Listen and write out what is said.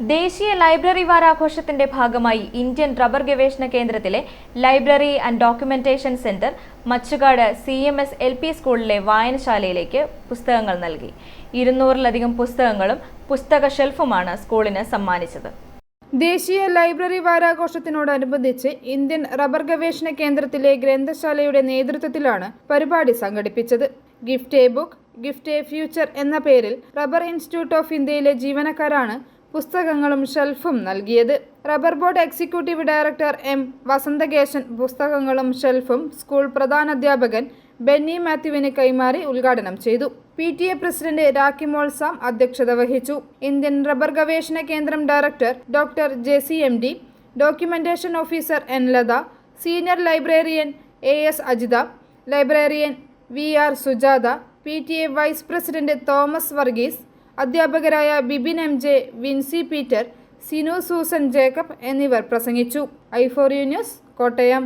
ദേശീയ ലൈബ്രറി വാരാഘോഷത്തിന്റെ ഭാഗമായി Indian rubber ഗവേഷണ കേന്ദ്രത്തിലെ library and documentation centre Machukad C M S L P സ്കൂളിലെ വായനശാലയിലേക്ക് പുസ്തകങ്ങൾ നൽകി. ഇരുന്നൂറിലധികം പുസ്തകങ്ങളും പുസ്തക ഷെൽഫുമാണ് സ്കൂളിന് സമ്മാനിച്ചത്. ദേശീയ ലൈബ്രറി വാരാഘോഷത്തിനോടനുബന്ധിച്ച് ഇന്ത്യൻ റബ്ബർ ഗവേഷണ കേന്ദ്രത്തിലെ ഗ്രന്ഥശാലയുടെ നേതൃത്വത്തിലാണ് പരിപാടി സംഘടിപ്പിച്ചത്. Gift a book gift a future എന്ന പേരിൽ റബ്ബർ ഇൻസ്റ്റിറ്റ്യൂട്ട് ഓഫ് ഇന്ത്യയിലെ ജീവനക്കാരാണ് പുസ്തകങ്ങളും ഷെൽഫും നൽകിയത്. Rubber board executive director M Vasanthakesan പുസ്തകങ്ങളും ഷെൽഫും സ്കൂൾ പ്രധാനാധ്യാപകൻ ബെന്നി മാത്യുവിന് കൈമാറി ഉദ്ഘാടനം ചെയ്തു. P T A president Sam അധ്യക്ഷത വഹിച്ചു. ഇന്ത്യൻ റബ്ബർ ഗവേഷണ കേന്ദ്രം director doctor J C M D documentation officer N Latha senior librarian A S Ajitha librarian V R Sujatha P T A vice president Thomas Varghese അധ്യാപകരായ Bibin M J Vincy Peter Sinu Susan Jacob എന്നിവർ പ്രസംഗിച്ചു. ഐഫോറിയു news Kottayam.